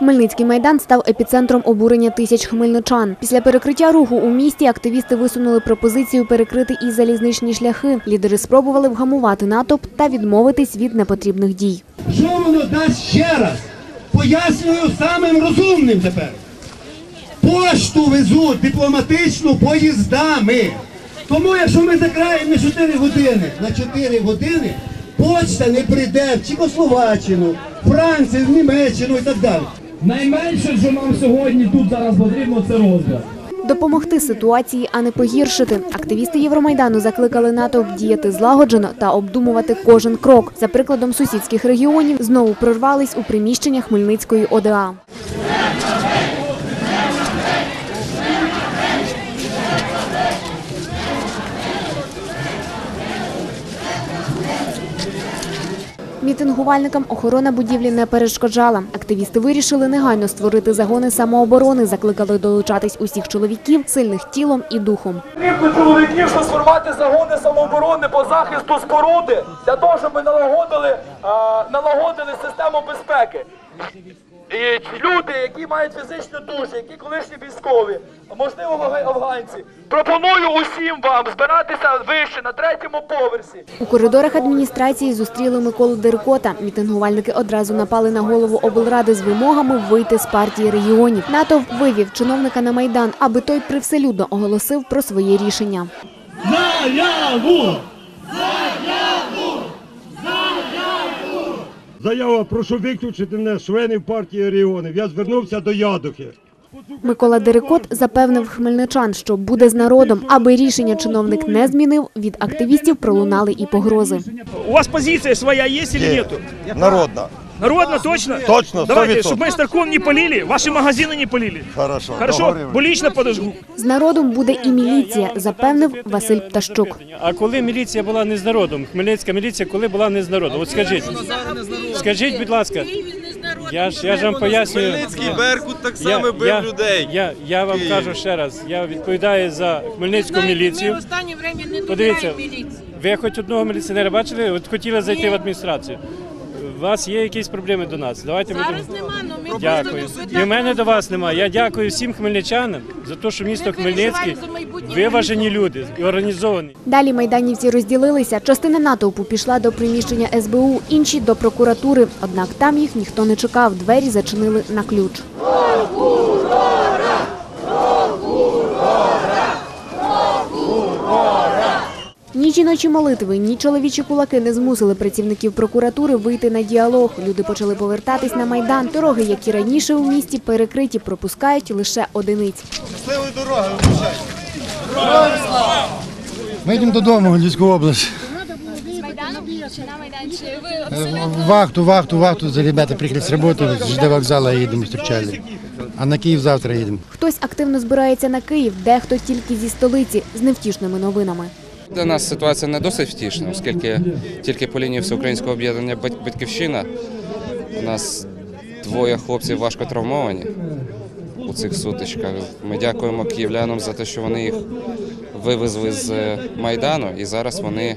Хмельницький майдан став епіцентром обурення тисяч хмельничан. Після перекриття руху у місті активісти висунули пропозицію перекрити і залізничні шляхи. Лідери спробували вгамувати натовп та відмовитись від непотрібних дій. Що воно дасть ще раз? Пояснюю самим розумним тепер. Пошту везуть дипломатичну поїздами. Тому якщо ми закраємо на 4 години, на 4 години почта не прийде в Чехословаччину, Францію, в Німеччину і так далі. Найменше, що нам сьогодні тут зараз потрібно, це розгляд. Допомогти ситуації, а не погіршити. Активісти Євромайдану закликали натовп діяти злагоджено та обдумувати кожен крок. За прикладом сусідських регіонів знову прорвались у приміщення Хмельницької ОДА. Мітингувальникам охорона будівлі не перешкоджала. Активісти вирішили негайно створити загони самооборони, закликали долучатись усіх чоловіків, сильних тілом і духом. Потрібно чоловіків, сформувати загони самооборони по захисту споруди, для того, щоб ми налагодили, налагодили систему безпеки. І люди, які мають фізичну душу, які колишні військові, а можливо афга- афганці. Пропоную усім вам збиратися вище на третьому поверсі. У коридорах адміністрації зустріли Миколу Деркота. Мітингувальники одразу напали на голову облради з вимогами вийти з партії регіонів. Натовп вивів чиновника на майдан, аби той привселюдно оголосив про своє рішення. Заяву! Заява, прошу виключити мене з членів партії регіонів. Я звернувся до Ядухи. Микола Дерекот запевнив хмельничан, що буде з народом. Аби рішення чиновник не змінив, від активістів пролунали і погрози. У вас позиція своя є чи ні? Народно. Народно точно? Точно, Давайте, 100%. чтобы мы Старком не полили, ваши магазины не полили. Хорошо. Хорошо? договорились. Бо лично подожгу. З народом буде і міліція, запевнив Василь Птащук. А коли міліція була не з народом? Хмельницька міліція коли була не з народом? От скажіть. Скажіть, будь ласка. Я ж я ж вам пояснюю. Хмельницький Беркут так Я, само бив я, людей. я, я вам Києві. кажу ще раз, я відповідаю за Хмельницьку Знаєте, Ми в міліцію. останнє время не Подивіться, довіряємо міліції. ви хоч одного міліціонера бачили? От хотіли зайти в адміністрацію. У вас є якісь проблеми до нас? Давайте ми Зараз будемо- нема, але ми Дякую. І в мене до вас немає. Я дякую всім хмельничанам за те, що місто переживаємо Хмельницький за майбутнє виважені люди і організовані. Далі майданівці розділилися. Частина натовпу пішла до приміщення СБУ, інші до прокуратури. Однак там їх ніхто не чекав. Двері зачинили на ключ. Ні жіночі молитви, ні чоловічі кулаки не змусили працівників прокуратури вийти на діалог. Люди почали повертатись на майдан. Дороги, як і раніше у місті, перекриті, пропускають лише одиниць. Щасливої дороги. Ми йдемо додому Львівську область. Вахту, вахту, вахту. За ребята приїхали з роботи, з ЖД вокзала їдемо, зустрічали. А на Київ завтра їдемо. Хтось активно збирається на Київ, дехто тільки зі столиці з невтішними новинами. Для нас ситуація не досить втішна, оскільки тільки по лінії всеукраїнського об'єднання батьківщина у нас двоє хлопців важко травмовані у цих сутичках. Ми дякуємо київлянам за те, що вони їх вивезли з майдану, і зараз вони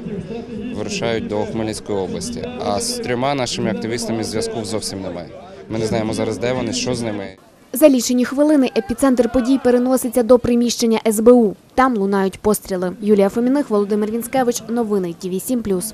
вирушають до Хмельницької області. А з трьома нашими активістами зв'язку зовсім немає. Ми не знаємо зараз, де вони, що з ними. За лічені хвилини епіцентр подій переноситься до приміщення СБУ. Там лунають постріли. Юлія Фоміних, Володимир Вінськевич. Новини ТІВІ 7+.